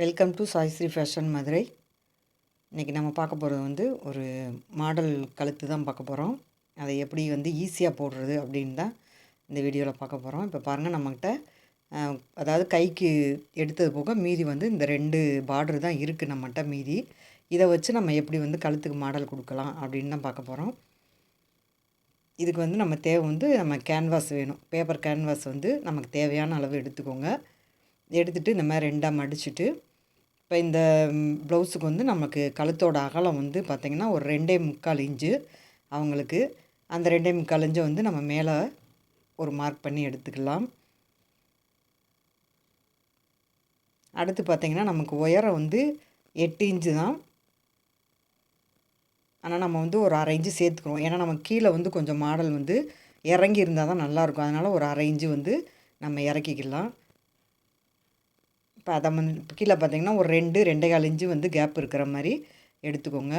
Welcome to Saishree fashion Madurai இன்றைக்கி நம்ம பார்க்க போகிறது வந்து ஒரு மாடல் கழுத்து தான் பார்க்க போகிறோம் அதை எப்படி வந்து ஈஸியாக போடுறது அப்படின்னு தான் இந்த வீடியோவில் பார்க்க போகிறோம் இப்போ பாருங்கள் நம்மக்கிட்ட அதாவது கைக்கு எடுத்தது போக மீதி வந்து இந்த ரெண்டு பார்டர் தான் இருக்குது நம்மகிட்ட மீதி. இதை வச்சு நம்ம எப்படி வந்து கழுத்துக்கு மாடல் கொடுக்கலாம் அப்படின்னு தான் பார்க்க போகிறோம் இதுக்கு வந்து நம்ம தேவை வந்து நம்ம கேன்வாஸ் வேணும். பேப்பர் கேன்வாஸ் வந்து நமக்கு தேவையான அளவு எடுத்துக்கோங்க. எடுத்துகிட்டு இந்த மாதிரி ரெண்டாக மடிச்சுட்டு இப்போ இந்த ப்ளவுஸுக்கு வந்து நமக்கு கழுத்தோட அகலம் வந்து பார்த்திங்கன்னா ஒரு ரெண்டே முக்கால் இன்ச்சு அவங்களுக்கு. அந்த ரெண்டே முக்கால் இன்ச்சை வந்து நம்ம மேலே ஒரு மார்க் பண்ணி எடுத்துக்கலாம். அடுத்து பார்த்திங்கன்னா நமக்கு உயரம் வந்து எட்டு இன்ச்சு தான். ஆனால் நம்ம வந்து ஒரு அரை இன்ச்சு சேர்த்துக்கிறோம். ஏன்னா நம்ம கீழே வந்து கொஞ்சம் மாடல் வந்து இறங்கி இருந்தால் தான் நல்லாயிருக்கும். அதனால் ஒரு அரை இன்ச்சு வந்து நம்ம இறக்கிக்கலாம். இப்போ அதை வந்து கீழே பார்த்தீங்கன்னா ஒரு ரெண்டு ரெண்டே கால் இன்ச்சு வந்து கேப் இருக்கிற மாதிரி எடுத்துக்கோங்க.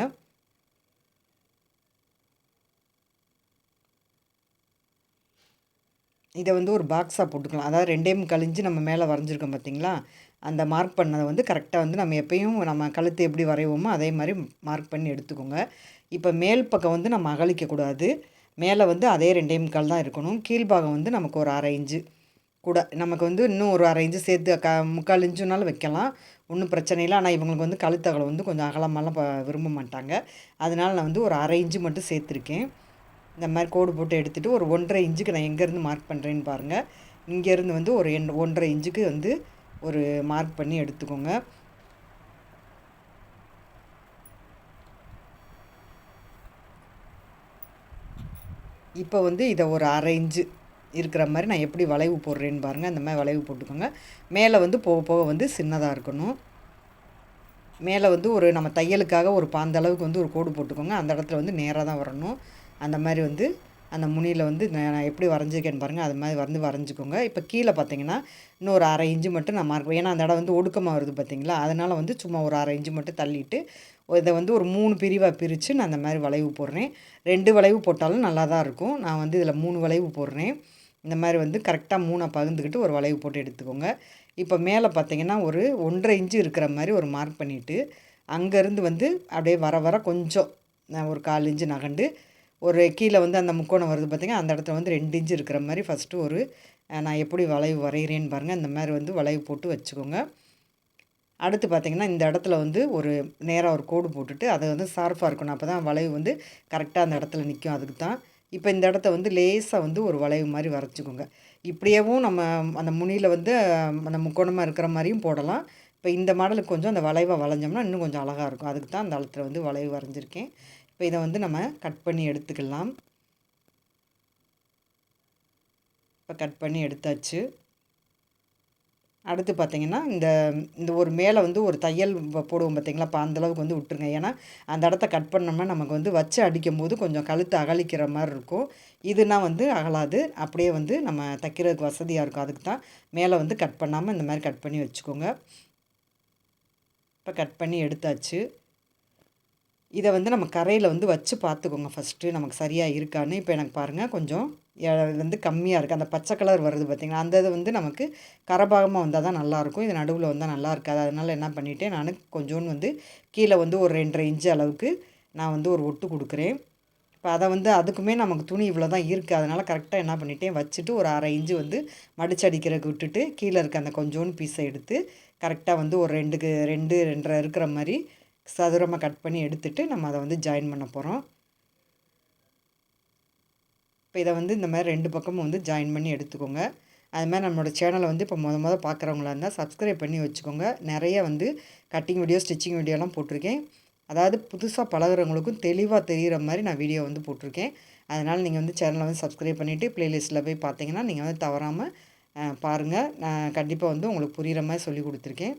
இதை வந்து ஒரு பாக்ஸாக போட்டுக்கலாம். அதாவது ரெண்டே முக்கால் நம்ம மேலே வரைஞ்சிருக்கோம் பார்த்தீங்களா? அந்த மார்க் பண்ணதை வந்து கரெக்டாக வந்து நம்ம எப்பயும் நம்ம கழுத்து எப்படி வரைவோமோ அதே மாதிரி மார்க் பண்ணி எடுத்துக்கோங்க. இப்போ மேல் பக்கம் வந்து நம்ம அகழிக்கக்கூடாது மேலே வந்து அதே ரெண்டே முக்கால் தான் இருக்கணும். கீழ்பாகம் வந்து நமக்கு ஒரு அரை இன்ச்சு. கூட நமக்கு வந்து இன்னும் ஒரு அரை இன்ச்சு சேர்த்து க முக்கால் இன்ச்சுனாலும் வைக்கலாம். ஒன்றும் பிரச்சனை இல்லை. ஆனால் இவங்களுக்கு வந்து கழுத்தகலை வந்து கொஞ்சம் அகலமாலாம் ப விரும்ப மாட்டாங்க. அதனால் நான் வந்து ஒரு அரை இன்ச்சு மட்டும் சேர்த்துருக்கேன். இந்த மாதிரி கோடு போட்டு எடுத்துகிட்டு ஒரு ஒன்றரை இன்ச்சுக்கு நான் எங்கேருந்து மார்க் பண்ணுறேன்னு பாருங்கள் இங்கேருந்து வந்து ஒரு எண் ஒன்றரை இன்ச்சுக்கு வந்து ஒரு மார்க் பண்ணி எடுத்துக்கோங்க. இப்போ வந்து இதை ஒரு அரை இன்ச்சு இருக்கிற மாதிரி நான் எப்படி வளைவு போடுறேன்னு பாருங்கள் அந்த மாதிரி வளைவு போட்டுக்கோங்க. மேலே வந்து போக போக வந்து சின்னதாக இருக்கணும். மேலே வந்து ஒரு நம்ம தையலுக்காக ஒரு பாந்த அளவுக்கு வந்து ஒரு கோடு போட்டுக்கோங்க. அந்த இடத்துல வந்து நேராக தான் வரணும். அந்த மாதிரி வந்து அந்த முனியில் வந்து நான் நான் எப்படி வரைஞ்சிருக்கேன்னு பாருங்கள் அது மாதிரி வந்து வரைஞ்சிக்கோங்க. இப்போ கீழே பார்த்தீங்கன்னா இன்னும் ஒரு அரை இன்ச்சு மட்டும் நான் மார்க் ஏன்னா அந்த இடம் வந்து ஒடுக்கமாக வருது பார்த்தீங்களா? அதனால் வந்து சும்மா ஒரு அரை இன்ச்சு மட்டும் தள்ளிட்டு இதை வந்து ஒரு மூணு பிரிவாக பிரித்து நான் அந்த மாதிரி வளைவு போடுறேன். ரெண்டு வளைவு போட்டாலும் நல்லா தான் இருக்கும். நான் வந்து இதில் மூணு வளைவு போடுறேன். இந்த மாதிரி வந்து கரெக்டாக மூணை பகிர்ந்துக்கிட்டு ஒரு வளைவு போட்டு எடுத்துக்கோங்க. இப்போ மேலே பார்த்தீங்கன்னா ஒரு ஒன்றரை இன்ச்சு இருக்கிற மாதிரி ஒரு மார்க் பண்ணிவிட்டு அங்கேருந்து வந்து அப்படியே வர வர கொஞ்சம் ஒரு கால் இன்ச்சு நகண்டு ஒரு கீழே வந்து அந்த முக்கோணம் வருது பார்த்திங்கன்னா அந்த இடத்துல வந்து ரெண்டு இன்ச்சு இருக்கிற மாதிரி ஃபஸ்ட்டு ஒரு நான் எப்படி வளைவு வரைகிறேன்னு பாருங்கள் இந்த மாதிரி வந்து வளைவு போட்டு வச்சுக்கோங்க. அடுத்து பார்த்திங்கன்னா இந்த இடத்துல வந்து ஒரு நேராக ஒரு கோடு போட்டுட்டு அதை வந்து ஷார்ப்பாக இருக்கணும். அப்போ தான் வளைவு வந்து கரெக்டாக அந்த இடத்துல நிற்கும் அதுக்கு தான் இப்போ இந்த இடத்த வந்து லேசாக வந்து ஒரு வளைவு மாதிரி வரைச்சிக்கோங்க இப்படியேவும் நம்ம அந்த முனியில் வந்து அந்த முக்கோணமாக இருக்கிற மாதிரியும் போடலாம். இப்போ இந்த மாடலுக்கு கொஞ்சம் அந்த வளைவை வளைஞ்சோம்னா இன்னும் கொஞ்சம் அழகாக இருக்கும். அதுக்கு தான் அந்த இடத்துல வந்து வளைவு வரைஞ்சிருக்கேன். இப்போ இதை வந்து நம்ம கட் பண்ணி எடுத்துக்கலாம். இப்போ கட் பண்ணி எடுத்தாச்சு. அடுத்து பார்த்தீங்கன்னா இந்த இந்த ஒரு மேலே வந்து ஒரு தையல் போடுவோம் பார்த்தீங்களா? இப்போ அந்தளவுக்கு வந்து விட்டுருங்க. ஏன்னா அந்த இடத்த கட் பண்ணோம்னா நமக்கு வந்து வச்சு அடிக்கும் போது கொஞ்சம் கழுத்து அகலிக்கிற மாதிரி இருக்கும். இதுனா வந்து அகலாது. அப்படியே வந்து நம்ம தைக்கிறதுக்கு வசதியாக இருக்கும். அதுக்கு தான் மேலே வந்து கட் பண்ணாமல் இந்த மாதிரி கட் பண்ணி வச்சுக்கோங்க. இப்போ கட் பண்ணி எடுத்தாச்சு. இதை வந்து நம்ம கரையில் வந்து வச்சு பார்த்துக்கோங்க ஃபஸ்ட்டு நமக்கு சரியாக இருக்கான்னு. இப்போ எனக்கு பாருங்கள் கொஞ்சம் வந்து கம்மியாக இருக்குது அந்த பச்சை கலர் வருது பார்த்திங்களா அந்த இது வந்து நமக்கு கரபாகமாக வந்தால் தான் நல்லாயிருக்கும். இது நடுவில் வந்தால் நல்லா இருக்காது. அதனால் என்ன பண்ணிவிட்டேன் நான் கொஞ்சோன்னு வந்து கீழே வந்து ஒரு ரெண்டரை இன்ச்சு அளவுக்கு நான் வந்து ஒரு ஒட்டு கொடுக்குறேன். இப்போ அதை வந்து அதுக்குமே நமக்கு துணி இவ்வளோ தான் இருக்குது அதனால் கரெக்டாக என்ன பண்ணிட்டேன் வச்சுட்டு ஒரு அரை இஞ்சு வந்து மடிச்சு அடிக்கிறதுக்கு விட்டுட்டு கீழே இருக்க அந்த கொஞ்சோண்டு பீஸை எடுத்து கரெக்டாக வந்து ஒரு ரெண்டுக்கு ரெண்டு ரெண்டரை இருக்கிற மாதிரி சதுரமாக கட் பண்ணி எடுத்துட்டு நம்ம அதை வந்து ஜாயின் பண்ண போகிறோம் இப்போ இதை வந்து இந்த மாதிரி ரெண்டு பக்கமும் வந்து ஜாயின் பண்ணி எடுத்துக்கோங்க. அது மாதிரி நம்மளோட சேனலை வந்து இப்போ முத முத பார்க்குறவங்களா இருந்தால் சப்ஸ்கிரைப் பண்ணி வச்சுக்கோங்க. நிறைய வந்து கட்டிங் வீடியோ ஸ்டிச்சிங் வீடியோலாம் போட்டிருக்கேன். அதாவது புதுசாக பழகுறவங்களுக்கும் தெளிவாக தெரிகிற மாதிரி நான் வீடியோ வந்து போட்டிருக்கேன். அதனால் நீங்கள் வந்து சேனலை வந்து சப்ஸ்கிரைப் பண்ணிவிட்டு ப்ளேலிஸ்ட்டில் போய் பார்த்தீங்கன்னா நீங்கள் வந்து தவறாமல் பாருங்கள் நான் கண்டிப்பாக வந்து உங்களுக்கு புரிகிற மாதிரி சொல்லி கொடுத்துருக்கேன்.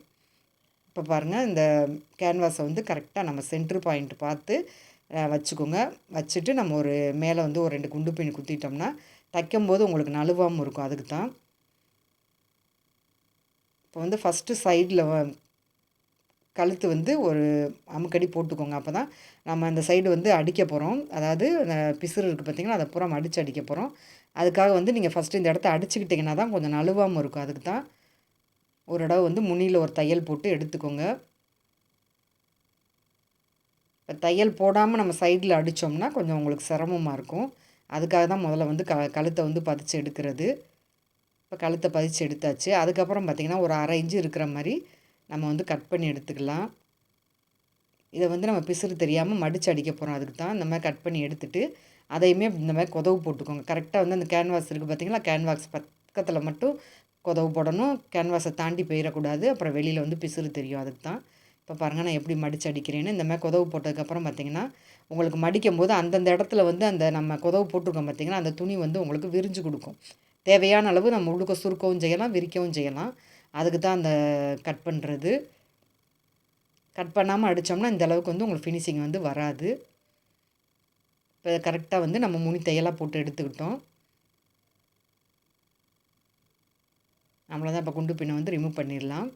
இப்போ பாருங்கள் இந்த கேன்வாஸை வந்து கரெக்டாக நம்ம சென்ட்ரு பாயிண்ட் பார்த்து வச்சுக்கோங்க. வச்சுட்டு நம்ம ஒரு மேலே வந்து ஒரு ரெண்டு குண்டு பின் குத்திட்டோம்னா தைக்கும்போது உங்களுக்கு நழுவாமல் இருக்கும். அதுக்கு தான். இப்போ வந்து ஃபஸ்ட்டு சைடில் கழுத்து வந்து ஒரு அமுக்கடி போட்டுக்கோங்க. அப்போ தான் நம்ம அந்த சைடு வந்து அடிக்க போகிறோம் அதாவது அந்த பிசுறு இருக்குது பார்த்திங்கன்னா அதை பூரா அடித்து அடிக்க போகிறோம் அதுக்காக வந்து நீங்கள் ஃபஸ்ட்டு இந்த இடத்த அடிச்சுக்கிட்டிங்கன்னா தான் கொஞ்சம் நழுவாமல் இருக்கும். அதுக்கு தான் ஒரு தடவை வந்து முனியில் ஒரு தையல் போட்டு எடுத்துக்கோங்க. இப்போ தையல் போடாமல் நம்ம சைடில் அடித்தோம்னா கொஞ்சம் உங்களுக்கு சிரமமாக இருக்கும். அதுக்காக தான் முதல்ல வந்து க கழுத்தை வந்து பதிச்சு எடுக்கிறது. இப்போ கழுத்தை பதிச்சு எடுத்தாச்சு. அதுக்கப்புறம் பார்த்திங்கன்னா ஒரு அரை இன்ச்சு இருக்கிற மாதிரி நம்ம வந்து கட் பண்ணி எடுத்துக்கலாம். இதை வந்து நம்ம பிசுறு தெரியாமல் மடித்து அடிக்க போகிறோம் அதுக்கு தான் இந்த மாதிரி கட் பண்ணி எடுத்துகிட்டு அதையுமே இந்த மாதிரி கொதவு போட்டுக்கோங்க. கரெக்டாக வந்து அந்த கேன்வாஸ் இருக்குது பார்த்திங்களா? கேன்வாஸ் பக்கத்தில் மட்டும் கொதவு போடணும். கேன்வாஸை தாண்டி போயிடக்கூடாது அப்புறம் வெளியில் வந்து பிசுறு தெரியும். அதுக்கு தான் இப்போ பாருங்கள் நான் எப்படி மடித்து அடிக்கிறேன்னு. இந்த மாதிரி கொதவு போட்டதுக்கப்புறம் பார்த்திங்கன்னா உங்களுக்கு மடிக்கும் போது அந்தந்த இடத்துல வந்து அந்த நம்ம கொதவு போட்டிருக்கோம் பார்த்திங்கன்னா அந்த துணி வந்து உங்களுக்கு விரிஞ்சு கொடுக்கும். தேவையான அளவு நம்ம உள்ளுக்க சுருக்கவும் செய்யலாம் விரிக்கவும் செய்யலாம். அதுக்கு தான் அந்த கட் பண்ணுறது கட் பண்ணாமல் அடித்தோம்னா இந்த அளவுக்கு வந்து உங்களுக்கு ஃபினிஷிங் வந்து வராது. இப்போ கரெக்டாக வந்து நம்ம முனி தையலாக போட்டு எடுத்துக்கிட்டோம். தான் இப்போ குண்டு பின்னை வந்து ரிமூவ் பண்ணிடலாம்.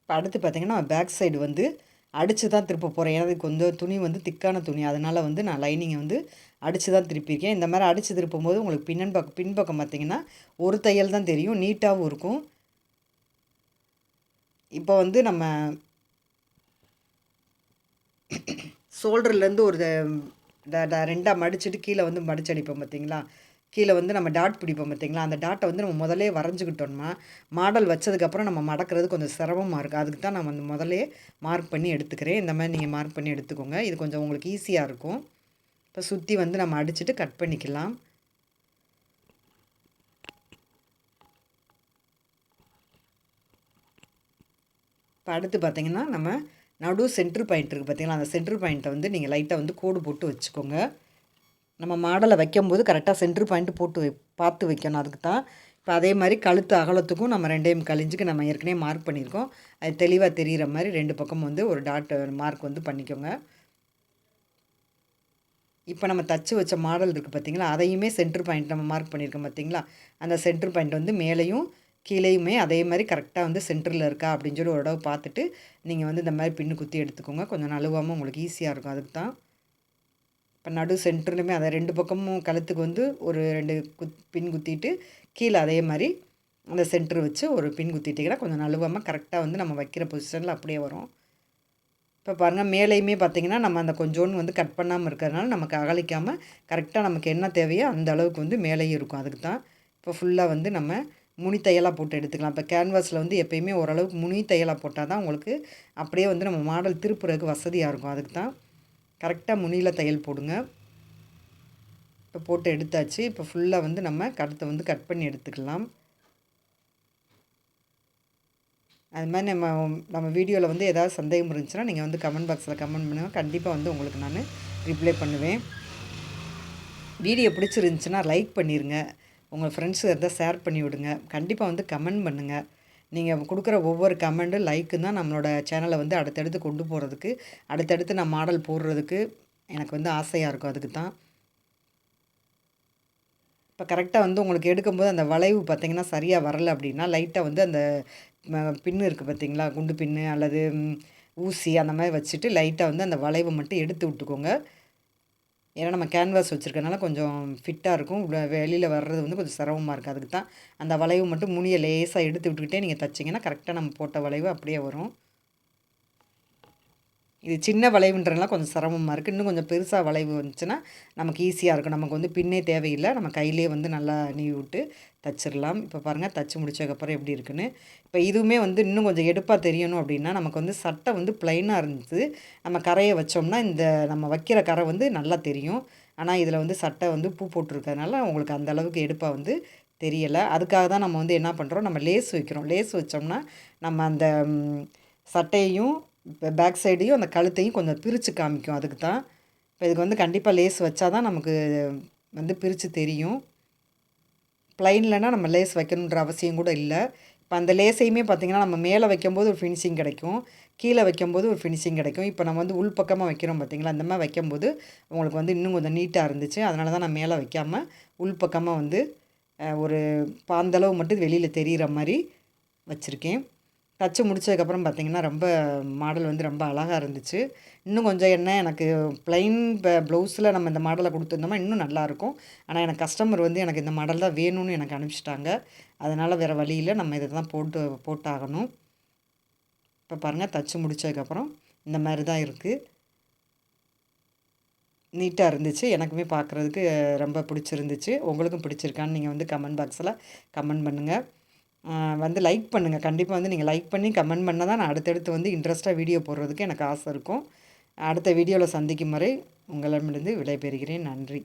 இப்போ அடுத்து பார்த்திங்கன்னா பேக் சைடு வந்து அடித்து தான் திருப்ப போகிறேன் ஏன்னா கொஞ்சம் துணி வந்து திக்கான துணி. அதனால் வந்து நான் லைனிங்கை வந்து அடித்து தான் திருப்பியிருக்கேன். இந்த மாதிரி அடித்து திருப்பும் போது உங்களுக்கு பின்னன் பக்கம் பின்பக்கம் பார்த்திங்கன்னா ஒரு தையல் தான் தெரியும். நீட்டாகவும் இருக்கும். இப்போ வந்து நம்ம ஷோல்டர்லேருந்து ஒரு ரெண்டாக மடிச்சுட்டு கீழே வந்து மடிச்சடிப்போம் பார்த்திங்களா கீழே வந்து நம்ம டாட் பிடிப்போம் பார்த்திங்களா அந்த டாட்டை வந்து நம்ம முதலே வரைஞ்சிக்கிட்டோம்னா மாடல் வச்சதுக்கப்புறம் நம்ம மடக்கிறது கொஞ்சம் சிரமமாக இருக்குது அதுக்கு தான் நான் வந்து முதலே மார்க் பண்ணி எடுத்துக்கிறேன். இந்த மாதிரி நீங்கள் மார்க் பண்ணி எடுத்துக்கோங்க. இது கொஞ்சம் உங்களுக்கு ஈஸியாக இருக்கும். இப்போ சுற்றி வந்து நம்ம அடிச்சுட்டு கட் பண்ணிக்கலாம். இப்போ அடுத்து பார்த்திங்கன்னா நம்ம நடு சென்ட்ரு பாயிண்ட் இருக்குது பார்த்திங்களா அந்த சென்ட்ரு பாயிண்ட்டை வந்து நீங்கள் லைட்டாக வந்து கோடு போட்டு வச்சுக்கோங்க. நம்ம மாடலை வைக்கும்போது கரெக்டாக சென்ட்ரு பாயிண்ட்டு போட்டு வை பார்த்து வைக்கணும். அதுக்கு தான் இப்போ அதே மாதிரி கழுத்து அகலத்துக்கும் நம்ம ரெண்டையும் கழிஞ்சுக்கு நம்ம ஏற்கனவே மார்க் பண்ணியிருக்கோம். அது தெளிவாக தெரிகிற மாதிரி ரெண்டு பக்கம் வந்து ஒரு டாட் மார்க் வந்து பண்ணிக்கோங்க. இப்போ நம்ம தச்சு வச்ச மாடல் இருக்குது பார்த்திங்களா அதையுமே சென்ட்ரு பாயிண்ட் நம்ம மார்க் பண்ணியிருக்கோம் பார்த்திங்களா அந்த சென்ட்ரு பாயிண்ட் வந்து மேலேயும் கீழேயுமே அதே மாதிரி கரெக்டாக வந்து சென்டரில் இருக்கா அப்படின்னு சொல்லி ஒரு தடவை பார்த்துட்டு நீங்கள் வந்து இந்த மாதிரி பின்னு குத்தி எடுத்துக்கோங்க. கொஞ்சம் நழுவாமல் உங்களுக்கு ஈஸியாக இருக்கும். அதுக்கு தான். இப்போ நடு சென்டர்லையுமே அதை ரெண்டு பக்கமும் கழுத்துக்கு வந்து ஒரு ரெண்டு குத் பின் குத்திட்டு கீழே அதே மாதிரி அந்த சென்டர் வச்சு ஒரு பின் குத்திட்டிங்கன்னா கொஞ்சம் நழுவாமல் கரெக்டாக வந்து நம்ம வைக்கிற பொசிஷனில் அப்படியே வரும். இப்போ பாருங்கள் மேலேயுமே பார்த்திங்கன்னா நம்ம அந்த கொஞ்சோன்னு வந்து கட் பண்ணாமல் இருக்கிறதுனால நமக்கு அகலிக்காமல் கரெக்டாக நமக்கு என்ன தேவையோ அந்த அளவுக்கு வந்து மேலேயும் இருக்கும். அதுக்கு தான். இப்போ ஃபுல்லாக வந்து நம்ம முனி தையலாக போட்டு எடுத்துக்கலாம். இப்போ கேன்வாஸில் வந்து எப்போயுமே ஓரளவுக்கு முனி தையலாக போட்டால் தான் உங்களுக்கு அப்படியே வந்து நம்ம மாடல் திருப்புறதுக்கு வசதியாக இருக்கும். அதுக்கு தான் கரெக்டாக முனியில் தையல் போடுங்க. இப்போ போட்டு எடுத்தாச்சு. இப்போ ஃபுல்லாக வந்து நம்ம கழுத்தை வந்து கட் பண்ணி எடுத்துக்கலாம். அது மாதிரி நம்ம நம்ம வீடியோவில் வந்து ஏதாவது சந்தேகம் இருந்துச்சுன்னா நீங்கள் வந்து கமெண்ட் பாக்ஸில் கமெண்ட் பண்ணுங்கள் கண்டிப்பாக வந்து உங்களுக்கு நான் ரிப்ளை பண்ணுவேன். வீடியோ பிடிச்சிருந்துச்சுன்னா லைக் பண்ணிடுங்க உங்கள் ஃப்ரெண்ட்ஸு இருந்தால் ஷேர் பண்ணி விடுங்க. கண்டிப்பாக வந்து கமெண்ட் பண்ணுங்கள் நீங்கள் கொடுக்குற ஒவ்வொரு கமெண்ட்டும் லைக்கு தான் நம்மளோட சேனலை வந்து அடுத்தடுத்து கொண்டு போகிறதுக்கு அடுத்தடுத்து நான் மாடல் போடுறதுக்கு எனக்கு வந்து ஆசையாக இருக்கும் அதுக்கு தான். இப்போ கரெக்டாக வந்து உங்களுக்கு எடுக்கும்போது அந்த வளைவு பார்த்திங்கன்னா சரியாக வரலை அப்படின்னா லைட்டாக வந்து அந்த பின்னு இருக்குது பார்த்திங்களா குண்டு பின்னு அல்லது ஊசி அந்த மாதிரி வச்சுட்டு லைட்டாக வந்து அந்த வளைவை மட்டும் எடுத்து விட்டுக்கோங்க. ஏன்னா நம்ம கேன்வாஸ் வச்சுருக்கனால கொஞ்சம் ஃபிட்டாக இருக்கும். வெளியில் வர்றது வந்து கொஞ்சம் சிரமமாக இருக்குது அதுக்கு தான் அந்த வளைவு மட்டும் முனியை லேசாக எடுத்து விட்டுக்கிட்டே நீங்கள் தைச்சிங்கன்னா கரெக்டாக நம்ம போட்ட வளைவு அப்படியே வரும். இது சின்ன வளைவுன்றதுலாம் கொஞ்சம் சிரமமாக இருக்குது இன்னும் கொஞ்சம் பெருசாக வளைவு வந்துச்சுன்னா நமக்கு ஈஸியாக இருக்கும். நமக்கு வந்து பின்னே தேவையில்லை. நம்ம கையிலே வந்து நல்லா நீவி விட்டு தச்சிடலாம் இப்போ பாருங்கள் தச்சு முடிச்சதுக்கப்புறம் எப்படி இருக்குன்னு. இப்போ இதுவுமே வந்து இன்னும் கொஞ்சம் எடுப்பாக தெரியணும் அப்படின்னா நமக்கு வந்து சட்டை வந்து ப்ளைனாக இருந்துச்சு. நம்ம கரையை வச்சோம்னா இந்த நம்ம வைக்கிற கரை வந்து நல்லா தெரியும். ஆனால் இதில் வந்து சட்டை வந்து பூ போட்டிருக்கறதுனால உங்களுக்கு அந்த அளவுக்கு எடுப்பாக வந்து தெரியலை. அதுக்காக தான் நம்ம வந்து என்ன பண்ணுறோம் நம்ம லேஸ் வைக்கிறோம். லேஸ் வச்சோம்னா நம்ம அந்த சட்டையையும் இப்போ பேக் சைடையும் அந்த கழுத்தையும் கொஞ்சம் பிரித்து காமிக்கும். அதுக்கு தான் இப்போ இதுக்கு வந்து கண்டிப்பாக லேஸ் வச்சா தான் நமக்கு வந்து பிரித்து தெரியும். ப்ளைன்லனா நம்ம லேஸ் வைக்கணுன்ற அவசியம் கூட இல்லை. இப்போ அந்த லேஸையுமே பார்த்திங்கன்னா நம்ம மேலே வைக்கும்போது ஒரு ஃபினிஷிங் கிடைக்கும். கீழே வைக்கும்போது ஒரு ஃபினிஷிங் கிடைக்கும். இப்போ நம்ம வந்து உள் பக்கமாக வைக்கிறோம் பார்த்திங்களா அந்த மாதிரி வைக்கும்போது உங்களுக்கு வந்து இன்னும் கொஞ்சம் நீட்டாக இருந்துச்சு. அதனால தான் நான் மேலே வைக்காமல் உள் பக்கமாக வந்து ஒரு பாந்தளவு மட்டும் வெளியில் தெரிகிற மாதிரி வச்சுருக்கேன். தச்சு முடித்ததுக்கப்புறம் பார்த்தீங்கன்னா ரொம்ப மாடல் வந்து ரொம்ப அழகாக இருந்துச்சு. இன்னும் கொஞ்சம் என்ன எனக்கு ப்ளைன் ப்ளவுஸில் நம்ம இந்த மாடலை கொடுத்துருந்தோமா இன்னும் நல்லாயிருக்கும் ஆனால் எனக்கு கஸ்டமர் வந்து எனக்கு இந்த மாடல் தான் வேணும்னு எனக்கு அனுப்பிச்சிட்டாங்க. அதனால் வேறு வழியில் நம்ம இதை தான் போட்டு போட்டாகணும். இப்போ பாருங்கள் தச்சு முடித்ததுக்கப்புறம் இந்த மாதிரி தான் இருக்குது நீட்டாக இருந்துச்சு. எனக்குமே பார்க்குறதுக்கு ரொம்ப பிடிச்சிருந்துச்சு. உங்களுக்கும் பிடிச்சிருக்கான்னு நீங்கள் வந்து கமெண்ட் பாக்ஸில் கமெண்ட் பண்ணுங்கள் வந்து லைக் பண்ணுங்கள் கண்டிப்பாக வந்து நீங்கள் லைக் பண்ணி கமெண்ட் பண்ணால் தான் நான் அடுத்தடுத்து வந்து இன்ட்ரெஸ்ட்டாக வீடியோ போடுறதுக்கு எனக்கு ஆசை இருக்கும். அடுத்த வீடியோவில் சந்திக்கும் வரை உங்களிடமிருந்து விடைபெறுகிறேன். நன்றி.